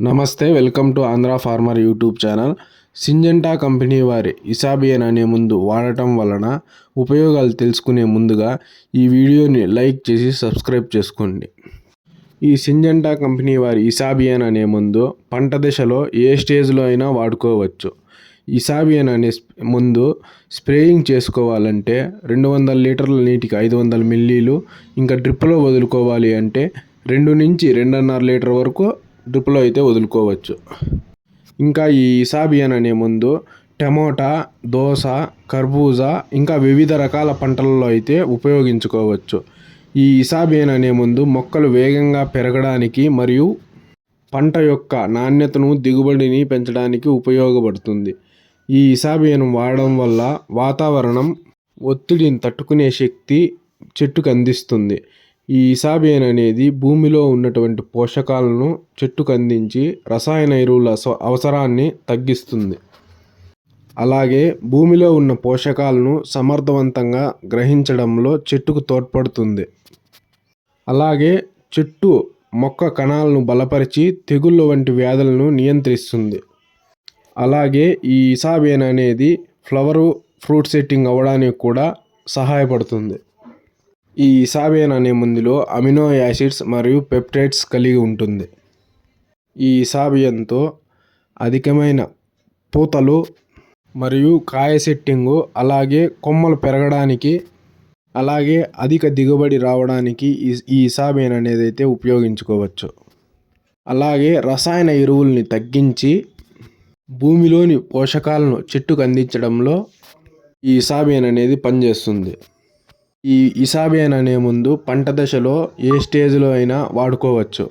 నమస్తే welcome to Andhra farmer YouTube channel. Syngenta company వారి Isabion అనే ముందు వాడటం వలన ఉపయోగాలు తెలుసుకునే ముందుగా ఈ వీడియోని లైక్ చేసి సబ్స్క్రైబ్ చేసుకోండి. ఈ సింజెంటా కంపెనీ వారి ఇసాబియన్ అనే ముందు పంట దశలో ఏ స్టేజ్లో అయినా వాడుకోవచ్చు. ఇసాబియన్ అనే ముందు స్ప్రేయింగ్ చేసుకోవాలంటే రెండు వందల లీటర్ల నీటికి ఐదు వందల మిల్లీలు ఇంకా డ్రిప్లో వదులుకోవాలి అంటే రెండు నుంచి రెండున్నర లీటర్ వరకు డ్రిప్లో అయితే వదులుకోవచ్చు. ఇంకా ఈ ఇసాబియన్ అనే ముందు టమోటా దోస కర్బూజా ఇంకా వివిధ రకాల పంటలలో అయితే ఉపయోగించుకోవచ్చు. ఈ ఇసాబియన్ అనే ముందు మొక్కలు వేగంగా పెరగడానికి మరియు పంట యొక్క నాణ్యతను దిగుబడిని పెంచడానికి ఉపయోగపడుతుంది. ఈ ఇసాబియన్ వాడడం వల్ల వాతావరణం ఒత్తిడిని తట్టుకునే శక్తి చెట్టుకు అందిస్తుంది. ఈ ఇసాబియన్ అనేది భూమిలో ఉన్నటువంటి పోషకాలను చెట్టుకు అందించి రసాయన ఎరువుల అవసరాన్ని తగ్గిస్తుంది. అలాగే భూమిలో ఉన్న పోషకాలను సమర్థవంతంగా గ్రహించడంలో చెట్టుకు తోడ్పడుతుంది. అలాగే చెట్టు మొక్క కణాలను బలపరిచి తెగుళ్ళ వంటి వ్యాధులను నియంత్రిస్తుంది. అలాగే ఈ ఇసాబియన్ అనేది ఫ్లవరు ఫ్రూట్ సెట్టింగ్ అవ్వడానికి కూడా సహాయపడుతుంది. ఈ ఇసాబియన్ అనే మందులో అమినో యాసిడ్స్ మరియు పెప్టైడ్స్ కలిగి ఉంటుంది. ఈ ఇసాబియన్తో అధికమైన పూతలు మరియు కాయ సెట్టింగు అలాగే కొమ్మలు పెరగడానికి అలాగే అధిక దిగుబడి రావడానికి ఈ ఈ ఇసాబియన్ అనేది అయితే ఉపయోగించుకోవచ్చు. అలాగే రసాయన ఎరువుల్ని తగ్గించి భూమిలోని పోషకాలను చెట్టుకు అందించడంలో ఈ ఇసాబియన్ అనేది పనిచేస్తుంది. ఈ ఇసాబియన్ అనే ముందు పంట దశలో ఏ స్టేజ్లో అయినా వాడుకోవచ్చు.